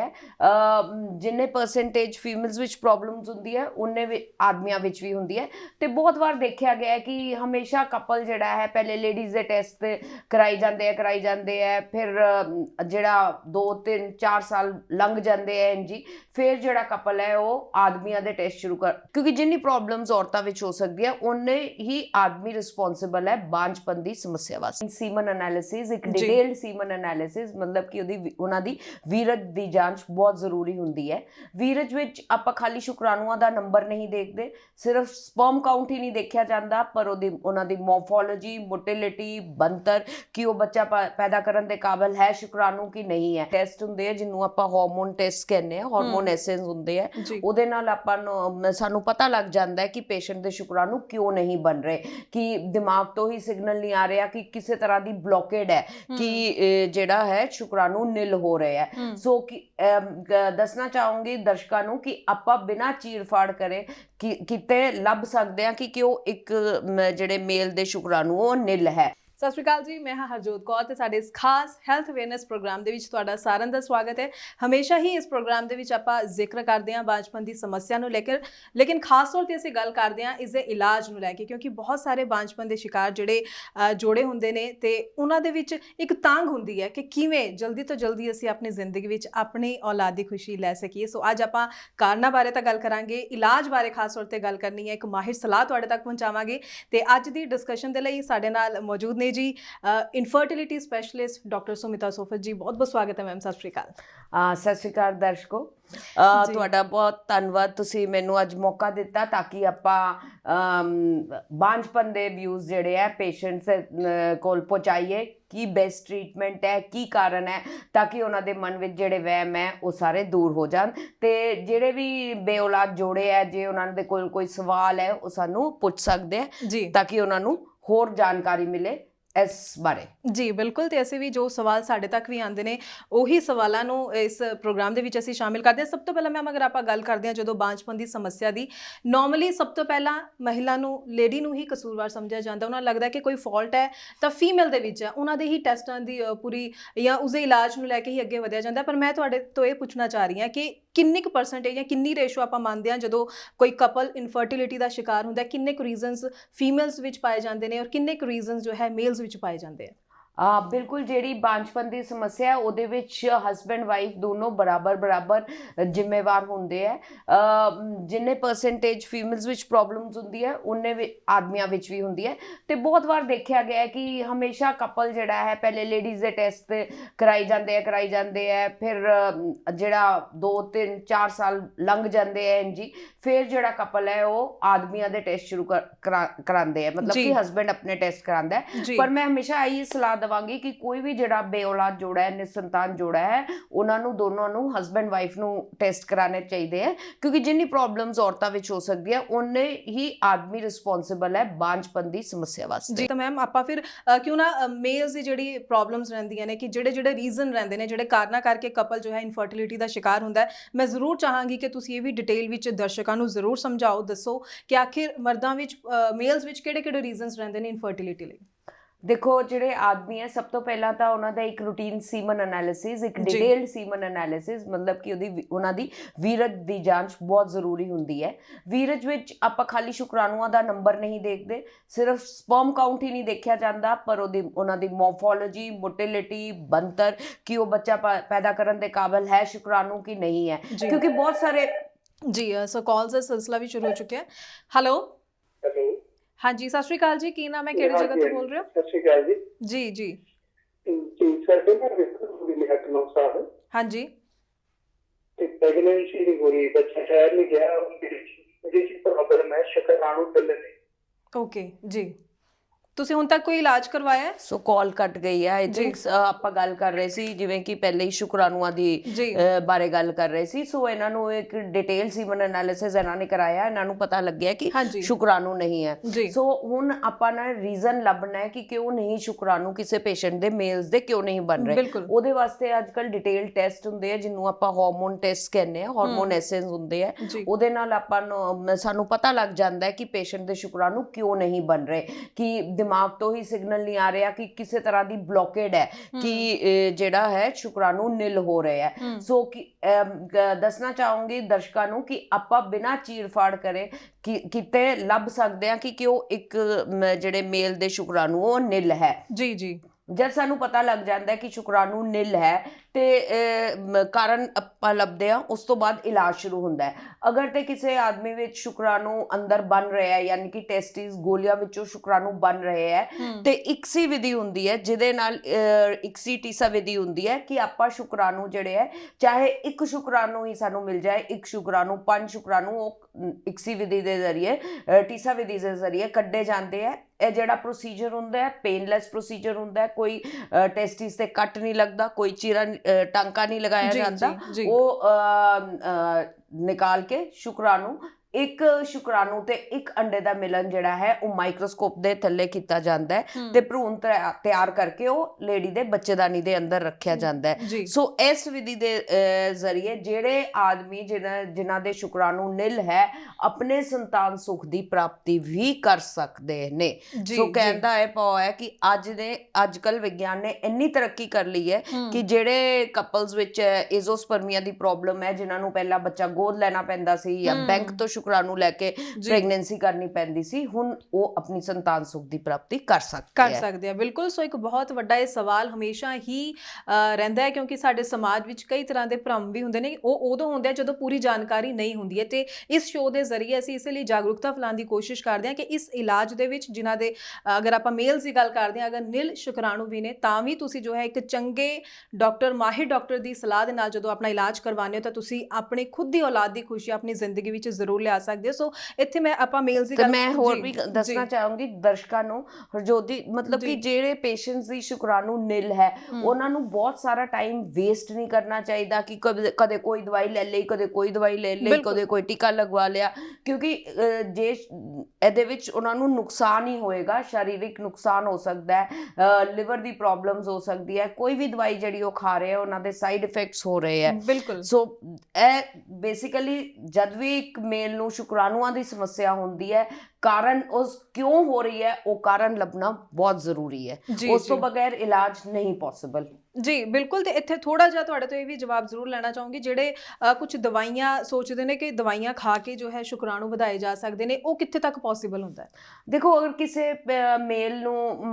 ਹੁੰਦੇ ਆ ਜਿੰਨੇ ਪਰਸੈਂਟੇਜ ਫੀਮੇਲਸ ਵਿੱਚ ਪ੍ਰੋਬਲਮਸ ਹੁੰਦੀ ਹੈ ਉਹਨੇ ਵੀ ਆਦਮੀਆਂ ਵਿੱਚ ਵੀ ਹੁੰਦੀ ਹੈ। ਤੇ ਬਹੁਤ ਵਾਰ ਦੇਖਿਆ ਗਿਆ ਹੈ ਕਿ ਹਮੇਸ਼ਾ ਕਪਲ ਜਿਹੜਾ ਹੈ ਪਹਿਲੇ ਲੇਡੀਜ਼ ਦੇ ਟੈਸਟ ਕਰਾਈ ਜਾਂਦੇ ਆ ਕਰਾਈ ਜਾਂਦੇ ਆ ਫਿਰ ਜਿਹੜਾ 2 3 4 ਸਾਲ ਲੰਘ ਜਾਂਦੇ ਆ ਇੰਜੀ ਫਿਰ ਜਿਹੜਾ ਕਪਲ ਹੈ ਉਹ ਆਦਮੀਆਂ ਦੇ ਟੈਸਟ ਸ਼ੁਰੂ ਕਰ ਕਿਉਂਕਿ ਜਿੰਨੀ ਪ੍ਰੋਬਲਮਸ ਔਰਤਾਂ ਵਿੱਚ ਹੋ ਸਕਦੀ ਹੈ ਉਹਨੇ ਹੀ ਆਦਮੀ ਰਿਸਪੌਂਸਿਬਲ ਹੈ ਬਾਂਝਪਨ ਦੀ ਸਮੱਸਿਆ ਵਾਸਤੇ। ਸੀਮਨ ਐਨਾਲਿਸਿਸ ਇੱਕ। ਡਿਟੇਲਡ ਸੀਮਨ ਐਨਾਲਿਸਿਸ ਮਤਲਬ ਕਿ ਉਹਦੀ ਉਹਨਾਂ ਦੀ ਵੀਰਜ ਦੀ ਜਾਂਚ ਬਹੁਤ ਜ਼ਰੂਰੀ ਹੁੰਦੀ ਹੈ। ਵੀਰਜ ਵਿੱਚ ਆਪਾਂ ਖਾਲੀ ਸ਼ੁਕਰਾਣੂਆਂ ਦਾ ਨੰਬਰ ਨਹੀਂ ਦੇਖਦੇ ਸਿਰਫ ਸਪਰਮ ਕਾਊਂਟ ਹੀ ਨਹੀਂ ਦੇਖਿਆ ਜਾਂਦਾ ਪਰ ਉਹਦੀ ਉਹਨਾਂ ਦੀ ਮੋਰਫੋਲੋਜੀ ਮੋਟਿਲਿਟੀ ਬੰਤਰ ਕਿ ਉਹ ਬੱਚਾ ਪੈਦਾ ਕਰਨ ਦੇ ਕਾਬਿਲ ਹੈ ਸ਼ੁਕਰਾਣੂ ਕਿ ਨਹੀਂ ਹੈ। ਟੈਸਟ ਹੁੰਦੇ ਆ ਜਿਹਨੂੰ ਆਪਾਂ ਹਾਰਮੋਨ ਟੈਸਟ ਕਹਿੰਦੇ ਆ ਹਾਰਮੋਨ ਐਸੈਂਸ ਹੁੰਦੇ ਆ। ਉਹਦੇ ਨਾਲ ਆਪਾਂ ਨੂੰ ਸਾਨੂੰ ਪਤਾ ਲੱਗ ਜਾਂਦਾ ਹੈ ਕਿ ਪੇਸ਼ੈਂਟ ਦੇ ਸ਼ੁਕਰਾਣੂ ਕਿਉਂ ਨਹੀਂ ਬਣ ਰਹੇ ਕਿ ਦਿਮਾਗ ਤੋਂ ਹੀ ਸਿਗਨਲ ਨਹੀਂ ਆ ਰਿਹਾ ਕਿ ਕਿਸੇ ਤਰ੍ਹਾਂ ਦੀ ਬਲੋਕੇਡ ਹੈ ਕਿ ਜਿਹੜਾ ਹੈ ਸ਼ੁਕਰਾਣੂ ਨਿਲ ਹੋ ਰਿਹਾ ਹੈ। ਸੋ ਕਿ ਦੱਸਣਾ ਚਾਹੂੰਗੀ ਦਰਸ਼ਕਾਂ ਨੂੰ ਕਿ ਆਪਾਂ ਬਿਨਾਂ ਚੀਰਫਾੜ ਕਰੇ ਕਿ, ਕਿਤੇ ਲੱਭ ਸਕਦੇ ਆ ਕਿ ਕਿ ਉਹ ਇੱਕ ਜਿਹੜੇ ਮੇਲ ਦੇ ਸ਼ੁਕਰਾਣੂ, ਉਹ ਨਿਲ ਹੈ। ਸਤਿ ਸ਼੍ਰੀ ਅਕਾਲ ਜੀ ਮੈਂ ਹਾਂ ਹਰਜੋਤ ਕੌਰ ਤੇ ਸਾਡੇ ਇਸ ਖਾਸ ਹੈਲਥ ਅਵੇਅਰਨੈਸ ਪ੍ਰੋਗਰਾਮ ਦੇ ਵਿੱਚ ਤੁਹਾਡਾ ਸਾਰਿਆਂ ਦਾ ਸਵਾਗਤ ਹੈ। ਹਮੇਸ਼ਾ ਹੀ ਇਸ ਪ੍ਰੋਗਰਾਮ ਦੇ ਵਿੱਚ ਆਪਾਂ ਜ਼ਿਕਰ ਕਰਦੇ ਹਾਂ ਬਾਂਝਪਨ ਦੀ ਸਮੱਸਿਆ ਨੂੰ ਲੈ ਕੇ ਲੇਕਿਨ ਖਾਸ ਤੌਰ ਤੇ ਅਸੀਂ ਗੱਲ ਕਰਦੇ ਹਾਂ ਇਸ ਦੇ ਇਲਾਜ ਨੂੰ ਲੈ ਕੇ ਕਿਉਂਕਿ ਬਹੁਤ ਸਾਰੇ ਬਾਂਝਪਨ ਦੇ ਸ਼ਿਕਾਰ ਜਿਹੜੇ ਅ, ਜੋੜੇ ਹੁੰਦੇ ਨੇ ਤੇ ਉਹਨਾਂ ਦੇ ਵਿੱਚ ਇੱਕ ਤਾਂਗ ਹੁੰਦੀ ਹੈ ਕਿ ਕਿਵੇਂ ਜਲਦੀ ਤੋਂ ਜਲਦੀ ਅਸੀਂ ਆਪਣੀ ਜ਼ਿੰਦਗੀ ਵਿੱਚ ਆਪਣੀ ਔਲਾਦ ਦੀ ਖੁਸ਼ੀ ਲੈ ਸਕੀਏ। ਸੋ ਅੱਜ ਆਪਾਂ ਕਾਰਨਾਂ ਬਾਰੇ ਤਾਂ ਗੱਲ ਕਰਾਂਗੇ ਇਲਾਜ ਬਾਰੇ ਖਾਸ ਤੌਰ ਤੇ ਗੱਲ ਕਰਨੀ ਹੈ ਇੱਕ ਮਾਹਿਰ ਸਲਾਹ ਤੁਹਾਡੇ ਤੱਕ ਪਹੁੰਚਾਵਾਂਗੇ ਤੇ ਅੱਜ ਦੀ ਡਿਸਕਸ਼ਨ ਦੇ ਲਈ ਸਾਡੇ ਨਾਲ ਮੌਜੂਦ ਨੇ ਜੀ। Infertility specialist doctor Sumita Sofat ji ਬਹੁਤ ਬਹੁਤ ਸਵਾਗਤ ਹੈ ਮੈਮ ਸਤਿ ਸ਼੍ਰੀ ਅਕਾਲ। ਸਤਿ ਸ਼੍ਰੀ ਅਕਾਲ ਦਰਸ਼ਕੋ। ਤੁਹਾਡਾ ਬਹੁਤ ਧੰਨਵਾਦ ਤੁਸੀਂ ਮੈਨੂੰ ਅੱਜ ਮੌਕਾ ਦਿੱਤਾ ਤਾਂ ਕਿ ਆਪਾਂ ਬਾਂਝਪਨ ਦੇ ਵਿਊਜ਼ ਜਿਹੜੇ ਆ ਪੇਸ਼ੈਂਟਸ ਕੋਲ ਪਹੁੰਚਾਈਏ। ਕੀ ਬੈਸਟ ਟ੍ਰੀਟਮੈਂਟ ਹੈ ਕੀ ਕਾਰਨ ਹੈ ਤਾਂ ਕਿ ਉਹਨਾਂ ਦੇ ਮਨ ਵਿੱਚ ਜਿਹੜੇ ਵਹਿਮ ਹੈ ਉਹ ਸਾਰੇ ਦੂਰ ਹੋ ਜਾਣ। ਤੇ ਜਿਹੜੇ ਵੀ ਬੇਔਲਾਦ ਜੋੜੇ ਹੈ ਜੇ ਉਹਨਾਂ ਦੇ ਕੋਲ ਕੋਈ ਸਵਾਲ ਹੈ ਉਹ ਸਾਨੂੰ ਪੁੱਛ ਸਕਦੇ ਆ ਤਾਂ ਕਿ ਉਹਨਾਂ ਨੂੰ ਹੋਰ ਜਾਣਕਾਰੀ ਮਿਲੇ। ਇਸ ਬਾਰੇ? ਜੀ, ਬਿਲਕੁਲ, ਤੇ ਅਸੀਂ ਵੀ ਜੋ ਸਵਾਲ ਸਾਡੇ ਤੱਕ ਵੀ ਆਉਂਦੇ ਨੇ, ਉਹੀ ਸਵਾਲਾਂ ਨੂੰ ਇਸ ਪ੍ਰੋਗਰਾਮ ਦੇ ਵਿੱਚ ਅਸੀਂ ਸ਼ਾਮਿਲ ਕਰਦੇ ਹਾਂ। ਸਭ ਤੋਂ ਪਹਿਲਾਂ ਮੈਮ ਅਗਰ ਆਪਾਂ ਗੱਲ ਕਰਦੇ ਹਾਂ ਜਦੋਂ ਬਾਂਝਪਨ ਦੀ ਸਮੱਸਿਆ ਦੀ। ਨਾਰਮਲੀ ਸਭ ਤੋਂ ਪਹਿਲਾਂ ਮਹਿਲਾ ਨੂੰ ਲੇਡੀ ਨੂੰ ਹੀ ਕਸੂਰਵਾਰ ਸਮਝਿਆ ਜਾਂਦਾ। ਉਹਨਾਂ ਨੂੰ ਲੱਗਦਾ ਕਿ ਕੋਈ ਫਾਲਟ ਹੈ ਤਾਂ ਫੀਮੇਲ ਦੇ ਵਿੱਚ ਹੈ। ਉਹਨਾਂ ਦੇ ਹੀ ਟੈਸਟਾਂ ਦੀ ਪੂਰੀ ਜਾਂ ਉਸਦੇ ਇਲਾਜ ਨੂੰ ਲੈ ਕੇ ਹੀ ਅੱਗੇ ਵਧਿਆ ਜਾਂਦਾ। ਪਰ ਮੈਂ ਤੁਹਾਡੇ ਤੋਂ ਇਹ ਪੁੱਛਣਾ ਚਾਹ ਰਹੀ ਹਾਂ ਕਿ ਕਿੰਨੇ ਕੁ ਪਰਸੈਂਟੇਜ ਜਾਂ ਕਿੰਨੀ ਰੇਸ਼ੋ ਆਪਾਂ ਮੰਨਦੇ ਹਾਂ ਜਦੋਂ ਕੋਈ ਕਪਲ ਇਨਫਰਟੀਲਿਟੀ ਦਾ ਸ਼ਿਕਾਰ ਹੁੰਦਾ ਕਿੰਨੇ ਕੁ ਰੀਜ਼ਨਸ ਫੀਮੇਲਸ ਵਿੱਚ ਪਾਏ ਜਾਂਦੇ ਨੇ ਔਰ ਕਿੰਨੇ ਕੁ ਰੀਜ਼ਨਸ ਜੋ ਹੈ ਮੇਲਸ ਵਿੱਚ ਪਾਏ ਜਾਂਦੇ ਆ ਆ। ਬਿਲਕੁਲ ਜਿਹੜੀ ਬਾਂਝਪਨ ਦੀ ਸਮੱਸਿਆ ਹੈ ਉਹਦੇ ਵਿੱਚ ਹਸਬੈਂਡ ਵਾਈਫ ਦੋਨੋਂ ਬਰਾਬਰ ਬਰਾਬਰ ਜ਼ਿੰਮੇਵਾਰ ਹੁੰਦੇ ਆ ਅ, ਜਿੰਨੇ ਪਰਸੈਂਟੇਜ ਫੀਮੇਲਸ ਵਿੱਚ ਪ੍ਰੋਬਲਮਸ ਹੁੰਦੀ ਹੈ ਉਹਨੇ ਵੀ ਆਦਮੀਆਂ ਵਿੱਚ ਵੀ ਹੁੰਦੀ ਹੈ। ਤੇ ਬਹੁਤ ਵਾਰ ਦੇਖਿਆ ਗਿਆ ਹੈ ਕਿ ਹਮੇਸ਼ਾ ਕਪਲ ਜਿਹੜਾ ਹੈ ਪਹਿਲੇ ਲੇਡੀਜ਼ ਦੇ ਟੈਸਟ ਕਰਾਈ ਜਾਂਦੇ ਆ ਕਰਾਈ ਜਾਂਦੇ ਆ ਫਿਰ ਜਿਹੜਾ 2 3 4 ਸਾਲ ਲੰਘ ਜਾਂਦੇ ਆ ਇੰਜੀ ਫਿਰ ਜਿਹੜਾ ਕਪਲ ਹੈ ਉਹ ਆਦਮੀਆਂ ਦੇ ਟੈਸਟ ਸ਼ੁਰੂ ਕਰ- ਕਰਾ- ਕਰਾਉਂਦੇ ਆ ਮਤਲਬ ਜੀ। ਕਿ ਹਸਬੈਂਡ ਆਪਣੇ ਟੈਸਟ ਕਰਾਉਂਦਾ ਹੈ। ਜੀ। ਪਰ ਮੈਂ ਹਮੇਸ਼ਾ ਇਹੀ ਸਲਾਹ ਦਵਾਂਗੀ ਕਿ ਕੋਈ ਵੀ ਜਿਹੜਾ ਬੇਔਲਾਦ ਜੋੜਾ ਹੈ, ਨਿਸੰਤਾਨ ਜੋੜਾ ਹੈ, ਉਹਨਾਂ ਨੂੰ ਦੋਨੋਂ ਨੂੰ ਹਸਬੈਂਡ ਵਾਈਫ ਨੂੰ ਟੈਸਟ ਕਰਾਣੇ ਚਾਹੀਦੇ ਹੈ, ਕਿਉਂਕਿ ਜਿੰਨੀ ਪ੍ਰੋਬਲਮਸ ਔਰਤਾਂ ਵਿੱਚ ਹੋ ਸਕਦੀ ਹੈ ਉਹਨੇ ਹੀ ਆਦਮੀ ਰਿਸਪੌਂਸਿਬਲ ਹੈ ਬਾਂਝਪਨ ਦੀ ਸਮੱਸਿਆ ਵਾਸਤੇ। ਜੀ ਤਾਂ ਮੈਮ ਆਪਾਂ ਫਿਰ ਕਿਉਂ ਨਾ ਮੇਲਸ ਦੀ ਜਿਹੜੀ ਪ੍ਰੋਬਲਮਸ ਰਹਿੰਦੀਆਂ ਨੇ, ਕਿ ਜਿਹੜੇ ਜਿਹੜੇ ਰੀਜ਼ਨ ਰਹਿੰਦੇ ਨੇ, ਜਿਹੜੇ ਕਾਰਨਾਂ ਕਰਕੇ ਕਪਲ ਜੋ ਹੈ ਇਨਫਰਟੀਲਿਟੀ ਦਾ ਸ਼ਿਕਾਰ ਹੁੰਦਾ ਹੈ, ਮੈਂ ਜ਼ਰੂਰ ਚਾਹਾਂਗੀ ਕਿ ਤੁਸੀਂ ਇਹ ਵੀ ਡਿਟੇਲ ਵਿੱਚ ਦਰਸ਼ਕਾਂ ਨੂੰ ਜ਼ਰੂਰ ਸਮਝਾਓ, ਦੱਸੋ ਕਿ ਆਖਿਰ ਮਰਦਾਂ ਵਿੱਚ ਮੇਲਸ ਵਿੱਚ ਕਿਹੜੇ ਕਿਹੜੇ ਰੀਜ਼ਨਸ ਰਹਿੰਦੇ ਨੇ ਇਨਫਰਟੀਲਿਟੀ ਲਈ? ਦੇਖੋ ਜਿਹੜੇ ਆਦਮੀ ਹੈ ਸਭ ਤੋਂ ਪਹਿਲਾਂ ਤਾਂ ਉਹਨਾਂ ਦਾ ਇੱਕ ਰੂਟੀਨ ਸੀਮਨ ਐਨਾਲਿਸਿਸ ਇੱਕ। ਡਿਟੇਲਡ ਸੀਮਨ ਐਨਾਲਿਸਿਸ ਮਤਲਬ ਕਿ ਉਹਦੀ ਉਹਨਾਂ ਦੀ ਵੀਰਜ ਦੀ ਜਾਂਚ ਬਹੁਤ ਜ਼ਰੂਰੀ ਹੁੰਦੀ ਹੈ। ਵੀਰਜ ਵਿੱਚ ਆਪਾਂ ਖਾਲੀ ਸ਼ੁਕਰਾਣੂਆਂ ਦਾ ਨੰਬਰ ਨਹੀਂ ਦੇਖਦੇ ਸਿਰਫ ਸਪਰਮ ਕਾਊਂਟ ਹੀ ਨਹੀਂ ਦੇਖਿਆ ਜਾਂਦਾ ਪਰ ਉਹਦੀ ਉਹਨਾਂ ਦੀ ਮੋਰਫੋਲੋਜੀ ਮੋਟਿਲਿਟੀ ਬੰਤਰ ਕਿ ਉਹ ਬੱਚਾ ਪੈਦਾ ਕਰਨ ਦੇ ਕਾਬਿਲ ਹੈ ਸ਼ੁਕਰਾਣੂ ਕਿ ਨਹੀਂ ਹੈ। ਕਿਉਂਕਿ ਬਹੁਤ ਸਾਰੇ ਜੀ ਸੋ ਕਾਲਸ ਦਾ ਸਿਲਸਿਲਾ ਵੀ ਸ਼ੁਰੂ ਹੋ ਚੁੱਕਿਆ ਹੈ। ਹੈਲੋ ਹਾਂਜੀ ਸਤਿ ਸ਼੍ਰੀ ਅਕਾਲ ਜੀ। ਕੀ ਨਾਮ ਹੈ? ਕਿਹੜੀ ਜਗ੍ਹਾ ਤੋਂ ਬੋਲ ਰਹੇ ਹੋ? ਸਤਿ ਸ਼੍ਰੀ ਅਕਾਲ ਜੀ। ਜੀ ਜੀ। ਜੀ ਸਾਡੇ ਨਾਲ ਵੇਖੋ ਵੀ ਮੇਰਾ ਕਨੋ ਸਾਹਿਬ ਹਾਂਜੀ। ਤੇ ਪ੍ਰੈਗਨੈਂਸੀ ਦੀ ਹੋਈ ਬੱਚਾ ਸ਼ਹਿਰ ਨਹੀਂ ਗਿਆ ਉਹਦੀ ਜੀ ਪ੍ਰੋਬਲਮ ਹੈ ਸ਼ੁਕਰਾਣੂ ਚੱਲੇ ਨੇ। ਓਕੇ ਜੀ। ਤੁਸੀਂ ਹੁਣ ਤੱਕ ਕੋਈ ਇਲਾਜ ਕਰਵਾਇਆ ਹੈ? ਸੋ ਕਾਲ ਕੱਟ ਗਈ ਹੈ ਆਈ। ਥਿੰਕ ਆਪਾਂ ਗੱਲ ਕਰ ਰਹੇ ਸੀ ਜਿਵੇਂ ਕਿ ਪਹਿਲੇ ਹੀ ਸ਼ੁਕਰਾਣੂਆਂ ਦੀ ਜੀ। ਅ, ਬਾਰੇ ਗੱਲ ਕਰ ਰਹੇ ਸੀ। ਸੋ ਇਹਨਾਂ ਨੂੰ ਇੱਕ ਡਿਟੇਲ ਸੀਮਨ ਐਨਾਲਿਸਿਸ ਇਹਨਾਂ ਨੇ ਕਰਾਇਆ ਇਹਨਾਂ ਨੂੰ ਪਤਾ ਲੱਗਿਆ ਕਿ ਹਾਂਜੀ। ਸ਼ੁਕਰਾਣੂ ਨਹੀਂ ਹੈ। ਜੀ। ਸੋ ਹੁਣ ਆਪਾਂ ਨਾ ਰੀਜ਼ਨ ਲੱਭਣਾ ਹੈ ਕਿ ਕਿਉਂ ਨਹੀਂ ਸ਼ੁਕਰਾਣੂ ਕਿਸੇ ਪੇਸ਼ੈਂਟ ਦੇ ਮੇਲਸ ਦੇ ਕਿਉਂ ਨਹੀਂ ਬਣ ਰਹੇ। ਬਿਲਕੁਲ। ਉਹਦੇ ਵਾਸਤੇ ਅੱਜਕੱਲ ਡਿਟੇਲ ਟੈਸਟ ਹੁੰਦੇ ਆ ਜਿਹਨੂੰ ਆਪਾਂ ਹਾਰਮੋਨ ਟੈਸਟ ਕਹਿੰਦੇ ਆ ਹਾਰਮੋਨ ਐਸੈਂਸ ਹੁੰਦੇ ਆ। ਜੀ। ਉਹਦੇ ਨਾਲ ਆਪਾਂ ਨੂੰ ਸਾਨੂੰ ਪਤਾ ਲੱਗ ਜਾਂਦਾ ਹੈ ਕਿ ਪੇਸ਼ੈਂਟ ਦੇ ਸ਼ੁਕਰਾਣੂ ਕਿਉਂ ਨਹੀਂ ਬਣ ਰਹੇ ਕਿ ਦਿਮਾਗ ਤੋਂ ਹੀ ਸਿਗਨਲ ਨਹੀਂ ਆ ਰਿਹਾ ਕਿ ਕਿਸੇ ਤਰ੍ਹਾਂ ਦੀ ਬਲੋਕੇਡ ਹੈ ਕਿ ਜਿਹੜਾ ਹੈ ਸ਼ੁਕਰਾਣੂ ਨਿਲ ਹੋ ਰਿਹਾ ਹੈ। ਸੋ ਕਿ ਦੱਸਣਾ ਚਾਹੂੰਗੀ ਦਰਸ਼ਕਾਂ ਨੂੰ ਕਿ ਆਪਾਂ ਬਿਨਾਂ ਚੀਰ-ਫਾੜ ਕਰੇ ਕਿਤੇ ਲੱਭ ਸਕਦੇ ਆ ਕਿ ਕਿ ਉਹ ਇੱਕ ਜਿਹੜੇ ਮੇਲ ਦੇ ਸ਼ੁਕਰਾਣੂ ਉਹ ਨਿਲ ਹੈ। ਜੀ ਜੀ। ਜਦ ਸਾਨੂੰ ਪਤਾ ਲੱਗ ਜਾਂਦਾ ਹੈ ਕਿ ਸ਼ੁਕਰਾਣੂ ਨਿਲ ਹੈ ਤੇ ਕਾਰਨ ਆਪਾਂ ਲੱਭਦੇ ਆ ਉਸ ਤੋਂ ਬਾਅਦ ਇਲਾਜ ਸ਼ੁਰੂ ਹੁੰਦਾ ਹੈ। ਅਗਰ ਤੇ ਕਿਸੇ ਆਦਮੀ ਵਿੱਚ ਸ਼ੁਕਰਾਣੂ ਅੰਦਰ ਬਣ ਰਿਹਾ ਹੈ ਯਾਨੀ ਕਿ ਟੈਸਟਿਸ ਗੋਲੀਆਂ ਵਿੱਚੋਂ ਸ਼ੁਕਰਾਣੂ ਬਣ ਰਹੇ ਹੈ ਤੇ ਇਕਸੀ ਵਿਧੀ ਹੁੰਦੀ ਹੈ ਜਿਹਦੇ ਨਾਲ ਇਕਸੀ ਟੀਸਾ ਵਿਧੀ ਹੁੰਦੀ ਹੈ ਕਿ ਆਪਾਂ ਸ਼ੁਕਰਾਣੂ ਜਿਹੜੇ ਹੈ ਚਾਹੇ ਇੱਕ ਸ਼ੁਕਰਾਣੂ ਹੀ ਸਾਨੂੰ ਮਿਲ ਜਾਏ ਇੱਕ ਸ਼ੁਕਰਾਣੂ ਪੰਜ ਸ਼ੁਕਰਾਣੂ ਉਹ ਇਕਸੀ ਵਿਧੀ ਦੇ ਜ਼ਰੀਏ ਟੀਸਾ ਵਿਧੀ ਦੇ ਜ਼ਰੀਏ ਕੱਢੇ ਜਾਂਦੇ ਹੈ ਇਹ ਜਿਹੜਾ ਪ੍ਰੋਸੀਜਰ ਹੁੰਦਾ ਹੈ ਪੇਨਲੈਸ ਪ੍ਰੋਸੀਜਰ ਹੁੰਦਾ ਹੈ ਕੋਈ ਟੈਸਟਿਸ ਤੇ ਕੱਟ ਨਹੀਂ ਲੱਗਦਾ ਕੋਈ ਚੀਰਾ ਟਾਂਕਾ ਨਹੀਂ ਲਗਾਇਆ ਜਾਂਦਾ ਉਹ ਨਿਕਾਲ ਕੇ ਸ਼ੁਕਰਾਣੂ ਇੱਕ ਸ਼ੁਕਰਾਣੂ ਤੇ ਇੱਕ ਅੰਡੇ ਦਾ ਮਿਲਨ ਜਿਹੜਾ ਹੈ ਉਹ ਮਾਈਕਰੋਸਕੋਪ ਦੇ ਥੱਲੇ ਕੀਤਾ ਜਾਂਦਾ ਹੈ ਤੇ ਭਰੂਣ ਤਿਆ- ਤਿਆਰ ਕਰਕੇ ਉਹ ਲੇਡੀ ਦੇ ਬੱਚੇਦਾਨੀ ਦੇ ਅੰਦਰ ਰੱਖਿਆ ਜਾਂਦਾ ਹੈ। ਸੋ ਇਸ ਵਿਧੀ ਦੇ ਜ਼ਰੀਏ ਜਿਹੜੇ ਆਦਮੀ ਜਿਨ੍ਹਾਂ ਦੇ ਸ਼ੁਕਰਾਣੂ ਨਿਲ ਹੈ ਆਪਣੇ ਸੰਤਾਨ ਸੁਖ ਦੀ ਪ੍ਰਾਪਤੀ ਵੀ ਕਰ ਸਕਦੇ ਨੇ। ਸੋ ਕਹਿੰਦਾ ਹੈ ਪਾਉ ਹੈ ਕਿ ਅੱਜ ਦੇ ਅੱਜ ਕੱਲ ਵਿਗਿਆਨ ਨੇ ਇੰਨੀ ਤਰੱਕੀ ਕਰ ਲਈ ਹੈ ਕਿ ਜਿਹੜੇ ਕਪਲਸ ਵਿੱਚ ਏਜ਼ੋਸਪਰਮੀਆ ਦੀ ਪ੍ਰੋਬਲਮ ਹੈ ਜਿਨ੍ਹਾਂ ਨੂੰ ਪਹਿਲਾਂ ਬੱਚਾ ਗੋਦ ਲੈਣਾ ਪੈਂਦਾ ਸੀ ਜਾਂ। ਬੈਂਕ ਤੋਂ ਸ਼ੁਕਰਾਣੂ ਲੈ ਕੇ ਪ੍ਰੈਗਨੈਂਸੀ ਕਰਨੀ ਪੈਂਦੀ ਸੀ ਹੁਣ ਉਹ ਆਪਣੀ ਸੰਤਾਨ ਸੁਖ ਦੀ ਪ੍ਰਾਪਤੀ ਕਰ ਸਕਦੇ ਕਰ ਸਕਦੇ ਆ ਬਿਲਕੁਲ। ਸੋ ਇੱਕ ਬਹੁਤ ਵੱਡਾ ਇਹ ਸਵਾਲ ਹਮੇਸ਼ਾ ਹੀ ਰਹਿੰਦਾ ਹੈ ਕਿਉਂਕਿ ਸਾਡੇ ਸਮਾਜ ਵਿੱਚ ਕਈ ਤਰ੍ਹਾਂ ਦੇ ਭਰਮ ਵੀ ਹੁੰਦੇ ਨੇ ਉਹ ਉਦੋਂ ਹੁੰਦੇ ਆ ਜਦੋਂ ਪੂਰੀ ਜਾਣਕਾਰੀ ਨਹੀਂ ਹੁੰਦੀ ਹੈ ਤੇ ਇਸ ਸ਼ੋਅ ਦੇ ਜ਼ਰੀਏ ਅਸੀਂ ਇਸੇ ਲਈ ਜਾਗਰੂਕਤਾ ਫੈਲਾਉਣ ਦੀ ਕੋਸ਼ਿਸ਼ ਕਰਦੇ ਹਾਂ ਕਿ ਇਸ ਇਲਾਜ ਦੇ ਵਿੱਚ ਜਿਨ੍ਹਾਂ ਦੇ ਅਗਰ ਆਪਾਂ ਮੇਲਸ ਦੀ ਗੱਲ ਕਰਦੇ ਹਾਂ ਅਗਰ ਨਿਲ ਸ਼ੁਕਰਾਣੂ ਵੀ ਨੇ ਤਾਂ ਵੀ ਤੁਸੀਂ ਜੋ ਹੈ ਇੱਕ ਚੰਗੇ ਡਾਕਟਰ ਮਾਹਿਰ ਡਾਕਟਰ ਦੀ ਸਲਾਹ ਦੇ ਨਾਲ ਜਦੋਂ ਆਪਣਾ ਇਲਾਜ ਕਰਵਾਉਂਦੇ ਹੋ ਤਾਂ ਤੁਸੀਂ ਆਪਣੇ ਖੁਦ ਦੀ ਔਲਾਦ ਦੀ ਖੁਸ਼ੀ ਆਪਣੀ ਜ਼ਿੰਦਗੀ ਵਿੱਚ ਜ਼ਰੂਰ ਲਿਆ ਸਕਦੇ ਹੋ ਸੋ ਇੱਥੇ ਮੈਂ ਆਪਾਂ ਮੇਲਸ ਦੀ ਤੇ ਗੱਲ ਮੈਂ ਹੋਰ ਵੀ। ਦੱਸਣਾ ਚਾਹੂੰਗੀ ਦਰਸ਼ਕਾਂ ਨੂੰ ਹਰਜੋਤੀ ਮਤਲਬ ਕਿ। ਜਿਹੜੇ ਪੇਸ਼ੈਂਟਸ ਦੀ ਸ਼ੁਕਰਾਣੂ ਨਿਲ ਹੈ ਉਹਨਾਂ ਨੂੰ ਬਹੁਤ ਸਾਰਾ ਟਾਈਮ ਵੇਸਟ ਨਹੀਂ ਕਰਨਾ ਚਾਹੀਦਾ ਕਿ ਕਦੇ ਕੋਈ ਦਵਾਈ ਲੈ ਲਈ ਕਦੇ ਕੋਈ ਦਵਾਈ ਲੈ ਲਈ। ਕਦੇ ਕੋਈ ਟੀਕਾ ਲਗਵਾ ਲਿਆ ਕਿਉਂਕਿ ਜੇ ਇਹਦੇ ਵਿੱਚ ਉਹਨਾਂ ਨੂੰ ਨੁਕਸਾਨ ਹੀ ਹੋਏਗਾ ਸ਼ਾਰੀਰਿਕ ਨੁਕਸਾਨ ਹੋ ਸਕਦਾ ਹੈ ਲਿਵਰ ਦੀ ਪ੍ਰੋਬਲਮਸ ਹੋ ਸਕਦੀ ਹੈ ਕੋਈ ਵੀ ਦਵਾਈ ਜਿਹੜੀ ਉਹ ਖਾ ਰਹੇ ਆ ਉਹਨਾਂ ਦੇ ਸਾਈਡ ਇਫੈਕਟਸ ਹੋ ਰਹੇ ਹੈ ਬਿਲਕੁਲ ਸੋ ਇਹ ਬੇਸਿਕਲੀ ਜਦ ਵੀ ਇੱਕ ਮੇਲ ਨੂੰ ਸ਼ੁਕਰਾਣੂਆਂ ਦੀ ਸਮੱਸਿਆ ਹੁੰਦੀ ਹੈ ਕਾਰਨ ਉਸ ਕਿਉਂ ਹੋ ਰਹੀ ਹੈ ਉਹ ਕਾਰਨ ਲੱਭਣਾ ਬਹੁਤ ਜ਼ਰੂਰੀ ਹੈ ਉਸ ਤੋਂ। ਬਗੈਰ ਇਲਾਜ ਨਹੀਂ ਪੋਸੀਬਲ ਜੀ ਬਿਲਕੁਲ ਤੇ ਇੱਥੇ ਥੋੜਾ ਜਿਹਾ ਤੁਹਾਡੇ ਤੋਂ ਇਹ ਵੀ ਜਵਾਬ ਜ਼ਰੂਰ ਲੈਣਾ ਚਾਹੂੰਗੀ ਜਿਹੜੇ ਕੁਝ ਦਵਾਈਆਂ ਸੋਚਦੇ ਨੇ ਕਿ ਦਵਾਈਆਂ ਖਾ ਕੇ ਜੋ ਹੈ ਸ਼ੁਕਰਾਣੂ ਵਧਾਏ ਜਾ ਸਕਦੇ ਨੇ ਉਹ ਕਿੱਥੇ ਤੱਕ ਪੋਸੀਬਲ ਹੁੰਦਾ ਹੈ ਦੇਖੋ ਅਗਰ ਕਿਸੇ ਮੇਲ ਨੂੰ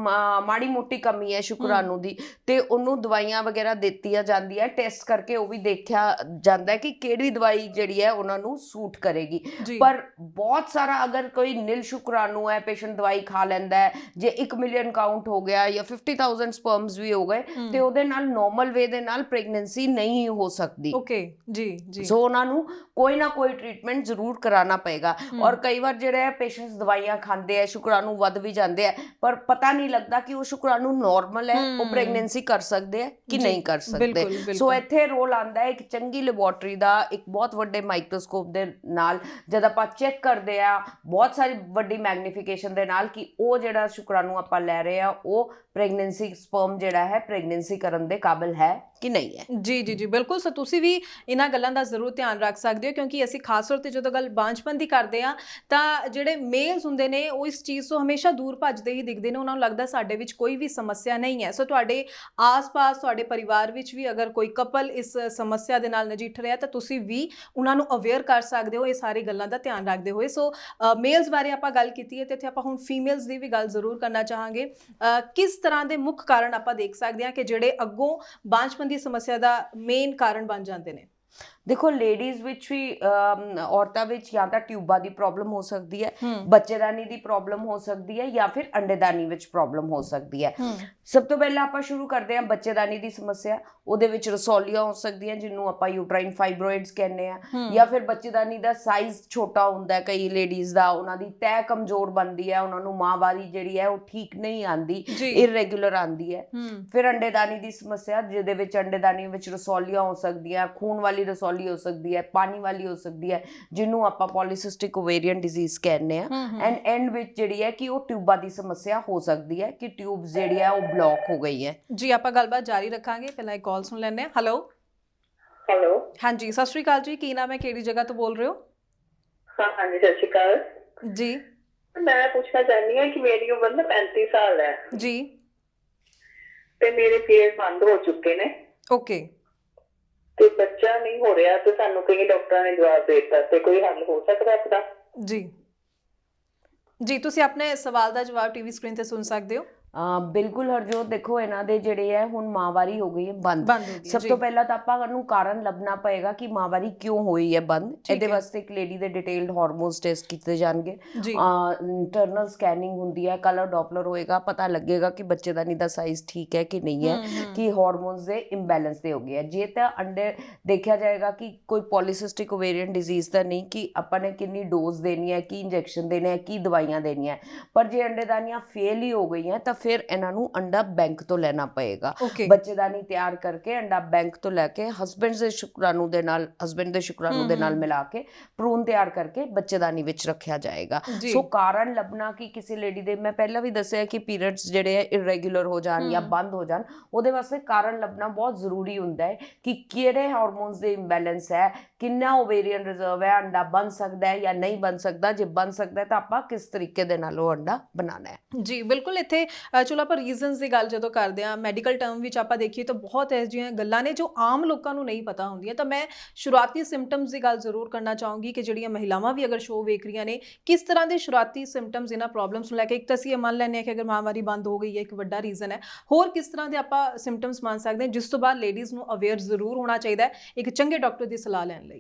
ਮਾੜੀ ਮੋਟੀ ਕਮੀ ਹੈ ਸ਼ੁਕਰਾਣੂ ਦੀ ਤੇ ਉਹਨੂੰ ਦਵਾਈਆਂ ਵਗੈਰਾ ਦਿੱਤੀਆਂ ਜਾਂਦੀਆਂ ਟੈਸਟ ਕਰਕੇ ਉਹ ਵੀ ਦੇਖਿਆ ਜਾਂਦਾ ਹੈ ਕਿ ਕਿਹੜੀ ਦਵਾਈ ਜਿਹੜੀ ਹੈ ਉਹਨਾਂ ਨੂੰ ਸੂਟ ਕਰੇਗੀ ਪਰ ਬਹੁਤ ਸਾਰਾ ਅਗਰ ਕੋਈ ਨਿਲ ਸ਼ੁਕਰਾਣੂ ਹੈ ਪੇਸ਼ੈਂਟ ਦਵਾਈ ਖਾ ਲੈਂਦਾ ਹੈ। ਜੇ 1 ਮਿਲੀਅਨ ਕਾਊਂਟ ਹੋ ਗਿਆ ਜਾਂ 50000 ਸਪਰਮਸ ਵੀ ਹੋ ਗਏ ਤੇ ਉਹਦੇ ਨਾਲ ਨਾਰਮਲ ਵੇ ਦੇ ਨਾਲ ਪ੍ਰੈਗਨੈਂਸੀ ਨਹੀਂ ਹੋ ਸਕਦੀ। ਓਕੇ ਜੀ ਜੀ। ਸੋ ਉਹਨਾਂ ਨੂੰ ਕੋਈ ਨਾ ਕੋਈ ਟ੍ਰੀਟਮੈਂਟ ਜ਼ਰੂਰ ਕਰਾਉਣਾ ਪਏਗਾ। ਔਰ ਕਈ ਵਾਰ ਜਿਹੜੇ ਹੈ ਪੇਸ਼ੈਂਟਸ ਦਵਾਈਆਂ ਖਾਂਦੇ ਆ ਸ਼ੁਕਰਾਣੂ ਵੱਧ ਵੀ ਜਾਂਦੇ ਆ ਪਰ ਪਤਾ ਨਹੀਂ ਲੱਗਦਾ ਕਿ ਉਹ ਸ਼ੁਕਰਾਣੂ ਨਾਰਮਲ ਹੈ ਉਹ। ਪ੍ਰੈਗਨੈਂਸੀ ਕਰ ਸਕਦੇ ਆ ਕਿ ਨਹੀਂ ਕਰ ਸਕਦੇ। ਸੋ ਇੱਥੇ ਰੋਲ ਆਂਦਾ ਹੈ ਇੱਕ ਚੰਗੀ ਲੈਬੋਰਟਰੀ ਦਾ ਇੱਕ ਬਹੁਤ ਵੱਡੇ ਮਾਈਕਰੋਸਕੋਪ ਦੇ ਨਾਲ। ਜਦ ਆਪਾਂ ਚੈੱਕ ਕਰਦੇ ਆ ਬਹੁਤ ਸਾਰੀ ਵੱਡੀ ਮੈਗਨੀਫਿਕੇਸ਼ਨ ਦੇ ਨਾਲ ਕਿ ਉਹ ਜਿਹੜਾ ਸ਼ੁਕਰਾਣੂ ਆਪਾਂ ਲੈ ਰਹੇ ਆ ਉਹ ਪ੍ਰੈਗਨੈਂਸੀ ਸਪਰਮ ਜਿਹੜਾ ਹੈ ਪ੍ਰੈਗਨੈਂਸੀ ਕਰਨ ਦੇ ਕਾਬਿਲ ਹੈ ਕਿ ਨਹੀਂ ਹੈ? ਜੀ ਜੀ ਜੀ, ਬਿਲਕੁਲ। ਸੋ ਤੁਸੀਂ ਵੀ ਇਹਨਾਂ ਗੱਲਾਂ ਦਾ ਜ਼ਰੂਰ ਧਿਆਨ ਰੱਖ ਸਕਦੇ ਹੋ ਕਿਉਂਕਿ ਅਸੀਂ ਖਾਸ ਤੌਰ ਤੇ ਜਦੋਂ ਗੱਲ ਬਾਂਝਪਨ ਦੀ ਕਰਦੇ ਆ ਤਾਂ ਜਿਹੜੇ ਮੇਲਸ ਹੁੰਦੇ ਨੇ, ਉਹ ਇਸ ਚੀਜ਼ ਤੋਂ ਹਮੇਸ਼ਾ ਦੂਰ ਭੱਜਦੇ ਹੀ ਦਿਖਦੇ ਨੇ। ਉਹਨਾਂ ਨੂੰ ਲੱਗਦਾ ਸਾਡੇ ਵਿੱਚ ਕੋਈ ਵੀ ਸਮੱਸਿਆ ਨਹੀਂ ਹੈ। ਸੋ ਤੁਹਾਡੇ ਆਸ-ਪਾਸ, ਤੁਹਾਡੇ ਪਰਿਵਾਰ ਵਿੱਚ ਵੀ ਅਗਰ ਕੋਈ ਕਪਲ ਇਸ ਸਮੱਸਿਆ ਦੇ ਨਾਲ ਨਜਿੱਠ ਰਿਹਾ ਤਾਂ ਤੁਸੀਂ ਵੀ ਉਹਨਾਂ ਨੂੰ ਅਵੇਅਰ ਕਰ ਸਕਦੇ ਹੋ। ਇਹ ਸਾਰੀ ਗੱਲਾਂ ਦਾ ਧਿਆਨ ਰੱਖਦੇ ਹੋਏ। ਸੋ ਮੇਲਸ ਬਾਰੇ ਆਪਾਂ ਗੱਲ ਕੀਤੀ ਹੈ ਤੇ ਇੱਥੇ ਆਪਾਂ ਹੁਣ ਫੀਮੇਲਸ ਦੀ ਵੀ ਗੱਲ ਜ਼ਰੂਰ ਕਰਨਾ ਚਾਹਾਂਗੇ। ਕਿਸ ਤਰ੍ਹਾਂ ਦੇ ਮੁੱਖ ਕਾਰਨ ਆਪਾਂ ਦੇਖ ਸਕਦੇ ਹਾਂ ਕਿ ਜਿਹੜੇ ਅੱਗੋਂ ਬਾਂਝਪਨ ਦੀ ਸਮੱਸਿਆ ਦਾ ਮੇਨ ਕਾਰਨ ਬਣ ਜਾਂਦੇ ਨੇ। ਦੇਖੋ ਲੇਡੀਜ਼ ਵਿੱਚ ਵੀ ਔਰਤਾਂ ਵਿੱਚ ਜਾਂ ਤਾਂ ਟਿਊਬਾਂ ਦੀ ਪ੍ਰੋਬਲਮ ਹੋ ਸਕਦੀ ਹੈ ਬੱਚੇਦਾਨੀ ਦੀ ਪ੍ਰੋਬਲਮ ਹੋ ਸਕਦੀ ਹੈ ਜਾਂ ਫਿਰ ਅੰਡੇਦਾਨੀ ਵਿੱਚ ਪ੍ਰੋਬਲਮ ਹੋ ਸਕਦੀ ਹੈ। ਸਭ ਤੋਂ ਪਹਿਲਾਂ ਆਪਾਂ ਸ਼ੁਰੂ ਕਰਦੇ ਹਾਂ ਬੱਚੇਦਾਨੀ ਦੀ ਸਮੱਸਿਆ। ਉਹਦੇ ਵਿੱਚ ਰਸੌਲੀਆਂ ਹੋ ਸਕਦੀਆਂ ਜਿਹਨੂੰ ਆਪਾਂ ਯੂਟਰਾਈਨ ਫਾਈਬਰੋਇਡਸ ਕਹਿੰਦੇ ਆ ਜਾਂ ਫਿਰ ਬੱਚੇਦਾਨੀ ਦਾ ਸਾਈਜ਼ ਛੋਟਾ ਹੁੰਦਾ ਹੈ ਕਈ ਲੇਡੀਜ਼ ਦਾ ਉਹਨਾਂ ਦੀ ਤੈ ਕਮਜ਼ੋਰ ਬਣਦੀ ਹੈ ਉਹਨਾਂ ਨੂੰ ਮਾਂਵਾਰੀ ਜਿਹੜੀ ਹੈ ਉਹ ਠੀਕ ਨਹੀਂ ਆਂਦੀ ਇਰੈਗੂਲਰ ਆਂਦੀ ਹੈ। ਹੂੰ। ਫਿਰ ਅੰਡੇਦਾਨੀ ਦੀ ਸਮੱਸਿਆ ਜਿਹਦੇ ਵਿੱਚ ਅੰਡੇਦਾਨੀ ਵਿੱਚ ਰਸੌਲੀਆਂ ਹੋ ਸਕਦੀਆਂ ਖੂਨ ਵਾਲੀ ਰਸੌਲੀ ਹੋ ਸਕਦੀ ਹੈ ਪਾਣੀ ਵਾਲੀ ਹੋ ਸਕਦੀ ਹੈ ਜਿਹਨੂੰ ਆਪਾਂ ਪੋਲੀਸਿਸਟਿਕ ਓਵੇਰੀਅਨ ਡਿਜ਼ੀਜ਼ ਕਹਿੰਦੇ ਆ ਐਂਡ ਐਂਡ ਵਿੱਚ ਜਿਹੜੀ ਹੈ ਕਿ ਉਹ ਟਿਊਬਾਂ ਦੀ ਸਮੱਸਿਆ ਹੋ ਸਕਦੀ ਹੈ ਕਿ ਟਿਊਬਸ ਜਿਹੜੀ ਹੈ ਉਹ ਬਲੌਕ ਹੋ ਗਈ ਹੈ। ਜੀ ਆਪਾਂ ਗੱਲਬਾਤ ਜਾਰੀ ਰੱਖਾਂਗੇ। ਪਹਿਲਾਂ ਇੱਕ ਕਾਲ ਸੁਣ ਲੈਂਦੇ ਹਾਂ। ਹੈਲੋ ਹੈਲੋ ਹਾਂਜੀ ਸਤਿ ਸ਼੍ਰੀ ਅਕਾਲ ਜੀ। ਕੀ ਨਾਮ ਹੈ? ਕਿਹੜੀ ਜਗ੍ਹਾ ਤੋਂ ਬੋਲ ਰਹੇ ਹੋ? ਹਾਂ ਹਾਂਜੀ ਸਤਿ ਸ਼੍ਰੀ ਅਕਾਲ। ਜੀ। ਮੈਂ ਪੁੱਛਣਾ ਚਾਹੁੰਦੀ ਹਾਂ ਕਿ ਮੇਰੀ ਉਮਰ ਨਾ 35 ਸਾਲ ਹੈ। ਜੀ। ਤੇ ਮੇਰੇ ਪੀਰੀਅਡ ਬੰਦ ਹੋ ਚੁੱਕੇ ਨੇ। ਓਕੇ ਤੇ ਬੱਚਾ ਨਹੀਂ ਹੋ ਰਿਹਾ ਤੇ ਸਾਨੂੰ ਕਈ ਡਾਕਟਰਾਂ ਨੇ ਜਵਾਬ ਦੇ ਦਿੱਤਾ ਤੇ ਕੋਈ ਹੱਲ ਹੋ ਸਕਦਾ ਆਪਣਾ? ਜੀ। ਜੀ, ਤੁਸੀਂ ਆਪਣੇ ਸਵਾਲ ਦਾ ਜਵਾਬ ਟੀਵੀ ਸਕਰੀਨ ਤੇ ਸੁਣ ਸਕਦੇ ਹੋ। ਬਿਲਕੁਲ ਹਰਜੋਤ ਦੇਖੋ ਇਹਨਾਂ ਦੇ ਜਿਹੜੇ ਹੈ ਹੁਣ ਮਾਵਾਰੀ ਹੋ ਗਈ ਹੈ ਬੰਦ ਸਭ। ਤੋਂ ਪਹਿਲਾਂ ਤਾਂ ਆਪਾਂ ਨੂੰ ਕਾਰਨ ਲੱਭਣਾ ਪਏਗਾ ਕਿ ਮਾਵਾਰੀ ਕਿਉਂ ਹੋਈ ਹੈ ਬੰਦ ਇਹਦੇ। ਵਾਸਤੇ ਇੱਕ ਲੇਡੀ ਦੇ ਡਿਟੇਲਡ ਹਾਰਮੋਨਸ ਟੈਸਟ ਕੀਤੇ ਜਾਣਗੇ ਇੰਟਰਨਲ ਸਕੈਨਿੰਗ ਹੁੰਦੀ ਹੈ ਕਲਰ ਡੋਪਲਰ ਹੋਏਗਾ ਪਤਾ ਲੱਗੇਗਾ ਕਿ ਬੱਚੇ ਦਾ ਨੀ ਦਾ ਸਾਈਜ਼ ਠੀਕ ਹੈ ਕਿ ਨਹੀਂ ਹੈ। ਕਿ ਹਾਰਮੋਨਸ ਦੇ ਇੰਬੈਲੈਂਸ ਦੇ ਹੋ ਗਏ ਜੇ ਤਾਂ ਅੰਡੇ ਦੇਖਿਆ ਜਾਏਗਾ ਕਿ ਕੋਈ ਪੋਲੀਸਿਸਟਿਕ ਓਵੇਰੀਅਨ ਡਿਜ਼ੀਜ਼ ਤਾਂ ਨਹੀਂ ਕਿ ਆਪਾਂ ਨੇ ਕਿੰਨੀ ਡੋਜ਼ ਦੇਣੀ ਹੈ ਕੀ ਇੰਜੈਕਸ਼ਨ ਦੇਣੇ ਹੈ ਕੀ ਦਵਾਈਆਂ ਦੇਣੀਆਂ। ਪਰ ਜੇ ਅੰਡੇਦਾਨੀਆਂ ਫੇਲ ਹੀ ਹੋ ਗਈਆਂ ਤਾਂ ਫਿਰ ਇਹਨਾਂ ਨੂੰ ਅੰਡਾ ਬੈਂਕ ਤੋਂ ਲੈਣਾ ਪਏਗਾ। ਬੱਚੇਦਾਨੀ ਤਿਆਰ ਕਰਕੇ ਅੰਡਾ ਬੈਂਕ ਤੋਂ ਲੈ ਕੇ ਹਸਬੰਡ ਦੇ ਸ਼ੁਕਰਾਣੂ ਦੇ ਨਾਲ ਹਸਬੰਡ ਦੇ ਸ਼ੁਕਰਾਣੂ ਦੇ ਨਾਲ। ਮਿਲਾ ਕੇ ਭਰੂਣ ਤਿਆਰ ਕਰਕੇ ਬੱਚੇਦਾਨੀ ਵਿੱਚ ਰੱਖਿਆ ਜਾਏਗਾ। ਸੋ ਕਾਰਨ ਲੱਭਣਾ ਕਿ ਕਿਸੇ ਲੇਡੀ ਦੇ? ਮੈਂ ਪਹਿਲਾਂ ਵੀ ਦੱਸਿਆ ਕਿ ਪੀਰੀਅਡਸ ਜਿਹੜੇ ਹੈ ਇਰੈਗੂਲਰ ਹੋ ਜਾਣ ਜਾਂ। ਬੰਦ ਹੋ ਜਾਣ ਉਹਦੇ ਵਾਸਤੇ ਕਾਰਨ ਲੱਭਣਾ ਬਹੁਤ ਜ਼ਰੂਰੀ ਹੁੰਦਾ ਹੈ ਕਿ ਕਿਹੜੇ ਹਾਰਮੋਨਸ ਦੇ ਇੰਬੈਲੈਂਸ ਹੈ ਕਿੰਨਾ ਓਵੇਰੀਅਨ ਰਿਜ਼ਰਵ ਹੈ, ਅੰਡਾ ਬਣ ਸਕਦਾ ਹੈ ਜਾਂ ਨਹੀਂ ਬਣ ਸਕਦਾ, ਜੇ ਬਣ ਸਕਦਾ ਤਾਂ ਆਪਾਂ ਕਿਸ ਤਰੀਕੇ ਦੇ ਨਾਲ ਉਹ ਅੰਡਾ ਬਣਾਉਣਾ ਹੈ? ਜੀ, ਬਿਲਕੁਲ ਇੱਥੇ ਚਲੋ ਆਪਾਂ ਰੀਜ਼ਨਸ ਦੀ ਗੱਲ ਜਦੋਂ ਕਰਦੇ ਆ ਮੈਡੀਕਲ ਟਰਮ ਵਿੱਚ ਆਪਾਂ ਦੇਖੀਏ ਤਾਂ ਬਹੁਤ ਇਹੋ ਜਿਹੀਆਂ ਗੱਲਾਂ ਨੇ ਜੋ ਆਮ ਲੋਕਾਂ ਨੂੰ ਨਹੀਂ ਪਤਾ ਹੁੰਦੀਆਂ। ਤਾਂ ਮੈਂ ਸ਼ੁਰੂਆਤੀ ਸਿੰਪਟਮਸ ਦੀ ਗੱਲ ਜ਼ਰੂਰ ਕਰਨਾ ਚਾਹੂੰਗੀ ਕਿ ਜਿਹੜੀਆਂ ਮਹਿਲਾਵਾਂ ਵੀ ਅਗਰ ਸ਼ੋਅ ਵੇਖ ਰਹੀਆਂ ਨੇ, ਕਿਸ ਤਰ੍ਹਾਂ ਦੇ ਸ਼ੁਰੂਆਤੀ ਸਿੰਪਟਮਸ ਇਹਨਾਂ ਪ੍ਰੋਬਲਮਸ ਨੂੰ ਲੈ ਕੇ, ਇੱਕ ਤਾਂ ਅਸੀਂ ਇਹ ਮੰਨ ਲੈਂਦੇ ਹਾਂ ਕਿ ਅਗਰ ਮਾਹਵਾਰੀ ਬੰਦ ਹੋ ਗਈ ਹੈ, ਇੱਕ ਵੱਡਾ ਰੀਜ਼ਨ ਹੈ। ਹੋਰ ਕਿਸ ਤਰ੍ਹਾਂ ਦੇ ਆਪਾਂ ਸਿੰਪਟਮਸ ਮੰਨ ਸਕਦੇ ਹਾਂ, ਜਿਸ ਤੋਂ ਬਾਅਦ ਲੇਡੀਜ਼ ਨੂੰ ਅਵੇਅਰ ਜ਼ਰੂਰ ਹੋਣਾ ਚਾਹੀਦਾ ਹੈ, ਇੱਕ ਚੰਗੇ ਡਾਕਟਰ ਦੀ ਸਲਾਹ ਲੈਣ ਲਈ।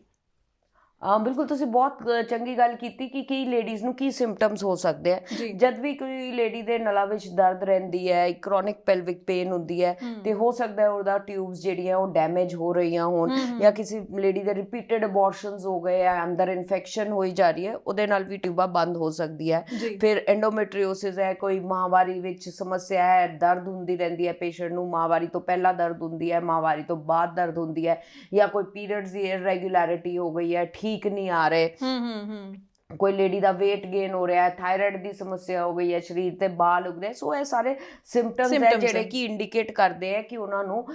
ਬਿਲਕੁਲ ਤੁਸੀਂ ਬਹੁਤ ਚੰਗੀ ਗੱਲ ਕੀਤੀ ਕਿ ਕੀ ਲੇਡੀਜ਼ ਨੂੰ ਕੀ ਸਿੰਪਟਮਸ ਹੋ ਸਕਦੇ ਆ। ਜਦ ਵੀ ਕੋਈ ਲੇਡੀ ਦੇ ਨਲਾਂ ਵਿੱਚ ਦਰਦ ਰਹਿੰਦੀ ਹੈ ਕ੍ਰੋਨਿਕ ਪੈਲਵਿਕ ਪੇਨ ਹੁੰਦੀ ਹੈ ਤੇ ਹੋ ਸਕਦਾ ਹੈ ਉਹਦਾ ਟਿਊਬਸ ਜਿਹੜੀਆਂ ਉਹ ਡੈਮੇਜ ਹੋ ਰਹੀਆਂ ਹੋਣ ਜਾਂ ਕਿਸੇ ਲੇਡੀ ਦੇ ਰਿਪੀਟਡ ਅਬੋਰਸ਼ਨਸ ਹੋ ਗਏ ਆ ਅੰਦਰ ਇਨਫੈਕਸ਼ਨ ਹੋਈ ਜਾ ਰਹੀ ਹੈ ਉਹਦੇ ਨਾਲ ਵੀ ਟਿਊਬਾਂ ਬੰਦ ਹੋ ਸਕਦੀ ਹੈ। ਫਿਰ ਐਂਡੋਮੈਟ੍ਰੀਓਸਿਸ ਹੈ ਕੋਈ ਮਾਹਵਾਰੀ ਵਿੱਚ ਸਮੱਸਿਆ ਹੈ ਦਰਦ ਹੁੰਦੀ ਰਹਿੰਦੀ ਹੈ ਪੇਸ਼ੈਂਟ ਨੂੰ ਮਾਹਵਾਰੀ ਤੋਂ ਪਹਿਲਾਂ ਦਰਦ ਹੁੰਦੀ ਹੈ ਮਾਹਵਾਰੀ ਤੋਂ ਬਾਅਦ ਦਰਦ ਹੁੰਦੀ ਹੈ ਜਾਂ ਕੋਈ ਪੀਰੀਅਡਸ ਦੀ ਇਰੈਗੂਲੈਰਿਟੀ ਹੋ ਗਈ ਹੈ ਠੀਕ ਨਹੀਂ ਆ ਰਹੇ। ਹੂੰ ਹੂੰ ਹੂੰ। ਕੋਈ ਲੇਡੀ ਦਾ weight gain ਹੋ ਰਿਹਾ ਹੈ ਥਾਇਰਾਇਡ ਦੀ ਸਮੱਸਿਆ ਹੋ ਗਈ ਹੈ ਸਰੀਰ ਤੇ ਬਾਲ ਉਗ ਰਹੇ ਸੋ ਇਹ ਸਾਰੇ ਸਿੰਪਟਮਸ ਹੈ ਜਿਹੜੇ। ਕਿ ਇੰਡੀਕੇਟ ਕਰਦੇ ਹੈ ਕਿ ਉਹਨਾਂ ਨੂੰ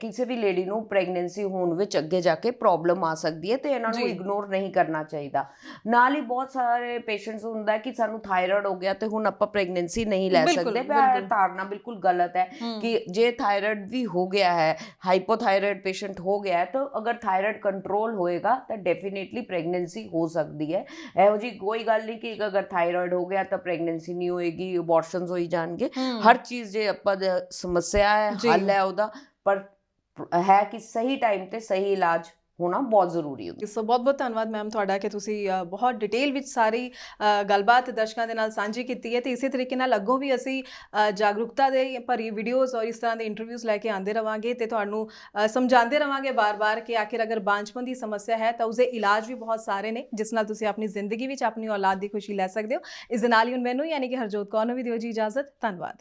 ਕਿਸੇ ਵੀ ਲੇਡੀ ਨੂੰ ਪ੍ਰੈਗਨੈਂਸੀ ਹੋਣ ਵਿੱਚ ਅੱਗੇ ਜਾ ਕੇ ਪ੍ਰੋਬਲਮ ਆ ਸਕਦੀ ਹੈ ਤੇ ਇਹਨਾਂ ਨੂੰ। ਇਗਨੋਰ ਨਹੀਂ ਕਰਨਾ ਚਾਹੀਦਾ ਨਾਲ ਹੀ ਬਹੁਤ ਸਾਰੇ ਪੇਸ਼ੈਂਟਸ ਹੁੰਦਾ ਕਿ ਸਾਨੂੰ ਥਾਇਰਾਇਡ ਹੋ ਗਿਆ ਤੇ ਹੁਣ ਆਪਾਂ ਪ੍ਰੈਗਨੈਂਸੀ ਨਹੀਂ ਲੈ ਸਕਦੇ ਪਰ। ਧਾਰਨਾ ਬਿਲਕੁਲ ਗਲਤ ਹੈ ਹੂੰ। ਕਿ ਜੇ ਥਾਇਰਾਇਡ ਵੀ ਹੋ ਗਿਆ ਹੈ ਹਾਈਪੋਥਾਇਰਾਇਡ ਪੇਸ਼ੈਂਟ ਹੋ ਗਿਆ ਹੈ ਤਾਂ ਅਗਰ ਥਾਇਰਾਇਡ ਕੰਟਰੋਲ ਹੋਏਗਾ ਤਾਂ ਡੈਫੀਨੇਟਲੀ ਪ੍ਰੈਗਨੈਂਸੀ ਹੋ ਸਕਦੀ ਹੈ ਇਹੋ ਜੀ ਕੋਈ ਗੱਲ ਨਹੀਂ ਕਿ ਅਗਰ ਥਾਇਰਾਇਡ ਹੋ ਗਿਆ ਤਾਂ ਪ੍ਰੈਗਨੈਂਸੀ ਨਹੀਂ ਹੋਏਗੀ ਅਬੋਰਸ਼ਨਸ ਹੋਈ ਜਾਣਗੇ ਹੂੰ। ਹਰ ਚੀਜ਼ ਜੇ ਆਪਾਂ ਦੇ ਸਮੱਸਿਆ ਹੈ ਜੀ। ਹੱਲ ਹੈ ਉਹਦਾ ਪਰ ਹੈ ਕਿ ਸਹੀ ਟਾਈਮ ਤੇ ਸਹੀ ਇਲਾਜ ਹੋਣਾ ਬਹੁਤ ਜ਼ਰੂਰੀ ਹੁੰਦਾ ਸੋ ਬਹੁਤ ਬਹੁਤ ਧੰਨਵਾਦ ਮੈਮ ਤੁਹਾਡਾ ਕਿ ਤੁਸੀਂ ਅ, ਬਹੁਤ ਡਿਟੇਲ ਵਿੱਚ ਸਾਰੀ ਅ, ਗੱਲਬਾਤ ਦਰਸ਼ਕਾਂ ਦੇ ਨਾਲ ਸਾਂਝੀ ਕੀਤੀ ਹੈ ਤੇ ਇਸੇ ਤਰੀਕੇ ਨਾਲ ਅੱਗੋਂ ਵੀ ਅਸੀਂ ਅ, ਜਾਗਰੂਕਤਾ ਦੇ ਭਰੀ ਵੀਡੀਓਜ਼ ਔਰ ਇਸ ਤਰ੍ਹਾਂ ਦੇ ਇੰਟਰਵਿਊਜ਼ ਲੈ ਕੇ ਆਂਦੇ ਰਵਾਂਗੇ ਤੇ ਤੁਹਾਨੂੰ ਅ, ਸਮਝਾਉਂਦੇ ਰਵਾਂਗੇ ਬਾਰ-ਬਾਰ ਕਿ ਆਖਿਰ ਅਗਰ ਬਾਂਝਪਨ ਦੀ ਸਮੱਸਿਆ ਹੈ ਤਾਂ ਉਸਦੇ ਇਲਾਜ ਵੀ ਬਹੁਤ ਸਾਰੇ ਨੇ ਜਿਸ ਨਾਲ ਤੁਸੀਂ ਆਪਣੀ ਜ਼ਿੰਦਗੀ ਵਿੱਚ ਆਪਣੀ ਔਲਾਦ ਦੀ ਖੁਸ਼ੀ ਲੈ ਸਕਦੇ ਹੋ ਇਸ ਦੇ ਨਾਲ ਹੀ ਹੁਣ ਮੈਨੂੰ ਯਾਨੀ ਕਿ ਹਰਜੋਤ ਕੌਰ ਨੂੰ ਵੀ ਦਿਓ ਜੀ ਇਜਾਜ਼ਤ ਧੰਨਵਾਦ